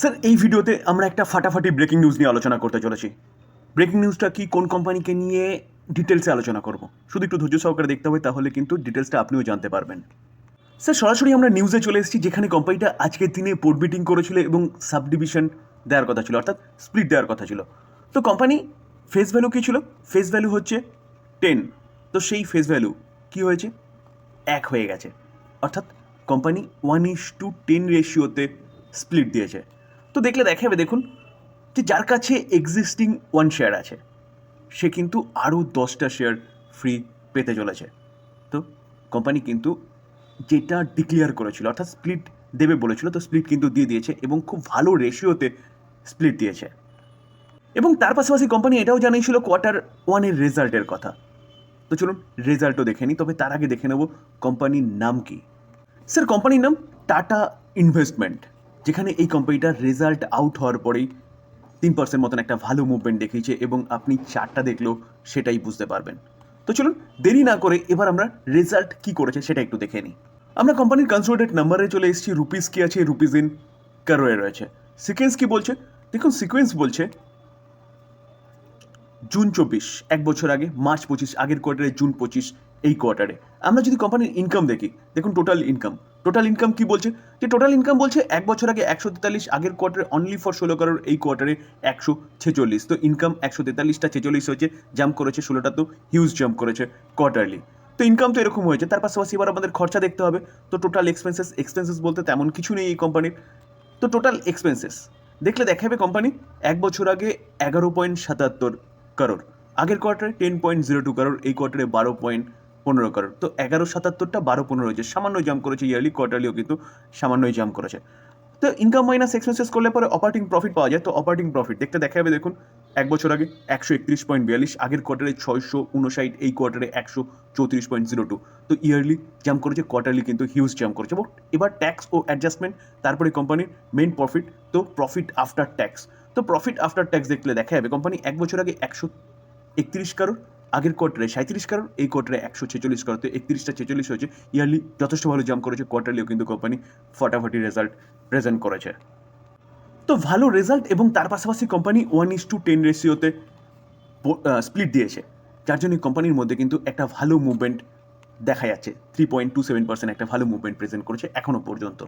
Sir এই ভিডিওতে আমরা একটা ফাটাফাটি ব্রেকিং নিউজ নিয়ে আলোচনা করতে চলেছি। ব্রেকিং নিউজটা কি কোন কোম্পানিকে নিয়ে ডিটেলসে আলোচনা করব? শুধু একটু ধৈর্য সহকারে দেখতে হবে, তাহলে কিন্তু ডিটেলসটা আপনিও জানতে পারবেন। স্যার সরাসরি আমরা নিউজে চলে এসেছি, যেখানে কোম্পানিটা আজকের দিনে বোর্ড মিটিং করেছিল এবং সাব ডিভিশন দেওয়ার কথা ছিল, অর্থাৎ স্প্লিট দেওয়ার কথা ছিল। তো কোম্পানি ফেস ভ্যালু কী ছিল? ফেস ভ্যালু হচ্ছে টেন তো সেই ফেস ভ্যালু কী হয়েছে? এক হয়ে গেছে। অর্থাৎ company one is two ten রেশিওতে split দিয়েছে। তো দেখলে দেখাবে, দেখুন। যে যার কাছে এক্সিস্টিং ওয়ান শেয়ার আছে, সে কিন্তু আরও দশটা শেয়ার ফ্রি পেতে চলেছে। তো কোম্পানি কিন্তু যেটা ডিক্লেয়ার করেছিল, অর্থাৎ স্প্লিট দেবে বলেছিল, তো স্প্লিট কিন্তু দিয়ে দিয়েছে এবং খুব ভালো রেশিওতে স্প্লিট দিয়েছে। এবং তার পাশাপাশি কোম্পানি এটাও জানিয়েছিল কোয়ার্টার ওয়ানের রেজাল্টের কথা। তো চলুন রেজাল্টও দেখে নিই, তবে তার আগে দেখে নেব কোম্পানির নাম কি। স্যার কোম্পানির নাম টাটা ইনভেস্টমেন্ট যেখানে এই কোম্পানিটার রেজাল্ট আউট হওয়ার পরেই তিন পার্সেন্ট মতন একটা ভালো মুভমেন্ট দেখিয়েছে এবং আপনি চারটা দেখলেও সেটাই বুঝতে পারবেন। তো চলুন, দেরি না করে এবার আমরা রেজাল্ট কি করেছে সেটা একটু দেখে নিই। আমরা কোম্পানির কনসোলিডেট নাম্বারে চলে এসেছি রুপিস কি আছে রুপিস ইন কারোয়ে রয়েছে। সিকোয়েন্স কি বলছে? দেখুন সিকোয়েন্স বলছে, জুন চব্বিশ, এক বছর আগে, মার্চ পঁচিশ, আগের কোয়ার্টারে জুন পঁচিশ এই কোয়ার্টারে আমরা যদি কোম্পানির ইনকাম দেখি, দেখুন টোটাল ইনকাম টোটাল ইনকাম কি বলছে? যে টোটাল ইনকাম বলছে এক বছর আগে একশো তেতাল্লিশ, আগের কোয়ার্টারে অনলি ফর ষোলো কারোর এই কোয়ার্টারে একশো ছেচল্লিশ। তো ইনকাম একশো তেতাল্লিশটা ছেচল্লিশ হয়েছে জাম্প করেছে ষোলোটা তো হিউজ জাম্প করেছে কোয়ার্টারলি তো ইনকাম তো এরকম হয়েছে, তার পাশাপাশি এবার আমাদের খরচা দেখতে হবে। তো টোটাল এক্সপেন্সেস এক্সপেন্সেস বলতে তেমন কিছু নেই এই কোম্পানির তো টোটাল এক্সপেন্সেস দেখলে দেখাবে কোম্পানি এক বছর আগে এগারো পয়েন্ট সাতাত্তর কারোর আগের কোয়ার্টারে টেন পয়েন্ট জিরো টু কারোর এই কোয়ার্টারে বারো পয়েন্ট পনেরো কারোর। তো এগারো সাতাত্তরটা বারো পনেরো হয়েছে। সামান্য জাম্প করেছে ইয়ারলি কোয়ার্টারলিও কিন্তু সামান্যই জাম্প করেছে। তো ইনকাম মাইনাস এক্সপেন্সেস করলে পরে অপারেটিং প্রফিট পাওয়া যায়। তো অপারেটিং প্রফিট দেখতে দেখা যাবে দেখুন, এক বছর আগে একশো একত্রিশ পয়েন্ট বিয়াল্লিশ, আগের কোয়ার্টারে ছয়শো উনষাট, এই কোয়ার্টারে একশো চৌত্রিশ পয়েন্ট জিরো টু তো ইয়ারলি জাম্প করেছে কোয়ার্টারলি কিন্তু হিউজ জাম্প করেছে। এবং এবার ট্যাক্স ও অ্যাডজাস্টমেন্ট তারপরে কোম্পানির মেন প্রফিট তো প্রফিট আফটার ট্যাক্স তো প্রফিট আফটার ট্যাক্স দেখলে দেখা যাবে কোম্পানি এক বছর আগে একশো একত্রিশ কারোর আগের কোয়ার্টারে সাঁত্রিশ কারোর এই কোয়ার্টারে একশো ছেচল্লিশ কারোর তো একত্রিশটা ছেচল্লিশ হয়েছে। ইয়ারলি যথেষ্ট ভালো জাম্প করেছে। কোয়ার্টারলিও কিন্তু কোম্পানি ফটাফটি রেজাল্ট প্রেজেন্ট করেছে। তো ভালো রেজাল্ট এবং তার পাশাপাশি company one is two ten রেশিওতে split দিয়েছে। যার জন্য কোম্পানির মধ্যে কিন্তু একটা ভালো মুভমেন্ট দেখা যাচ্ছে। Three point two seven percent একটা ভালো মুভমেন্ট প্রেজেন্ট করেছে এখনও পর্যন্ত।